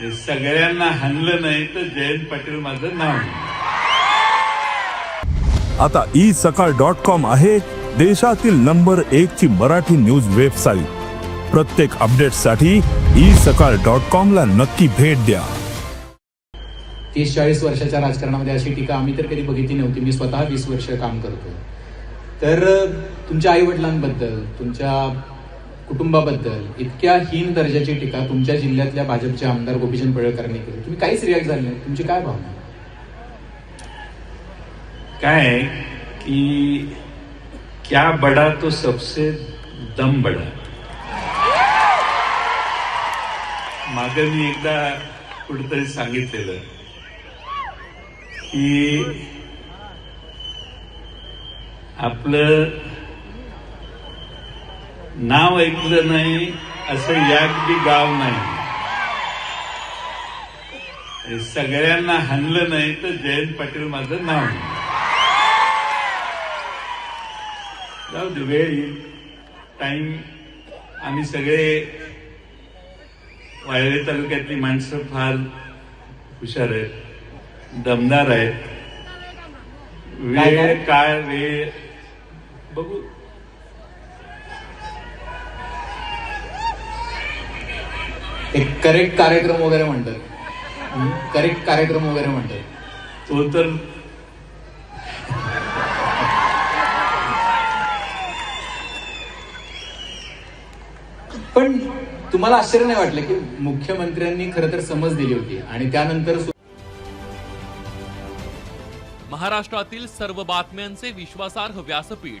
हे सगळ्यांना हाणलं नाही तर जयंत पाटील माझं नाव. आता ई सकाळ डॉट कॉम आहे देशातील नंबर एक ची मराठी न्यूज वेबसाईट. प्रत्येक अपडेटसाठी ई सकाळ डॉट कॉम ला नक्की भेट द्या. तीस चाळीस वर्षाच्या राजकारणामध्ये अशी टीका आम्ही तर कधी बघितली नव्हती. मी स्वतः वीस वर्ष काम करतो तर तुमच्या आई वडिलांबद्दल तुमच्या कुटुंबाबद्दल इतक्या हीन दर्जाची टीका तुमच्या जिल्ह्यातल्या भाजपचे आमदार गोपीचंद पडळकरांनी केली. तुम्ही काहीच रिॲक्ट झाले नाही. तुमची काय भावना काय की क्या बडा तो सबसे दम बडा? माग मी एकदा कुठेतरी सांगितलेलं की आपलं नाव ऐकलं नाही असं बी गाव नाही सगळ्यांना हाणलं नाही तर जयंत पाटील माझं नाव. जाऊ दे वेळ येईल टाइम आम्ही सगळे वाळवे तालुक्यातली माणसं फार हुशार आहेत दमदार आहेत? वेळ काळ वेळ बघू एक करेक्ट कार्यक्रम वगैरे म्हणतात. करेक्ट कार्यक्रम वगैरे म्हणतात. तो तर पण तुम्हाला आश्चर्य नाही वाटलं की मुख्यमंत्र्यांनी खरं तर समज दिली होती आणि त्यानंतर सु- महाराष्ट्रातील सर्व बातम्यांचे विश्वासार्ह व्यासपीठ.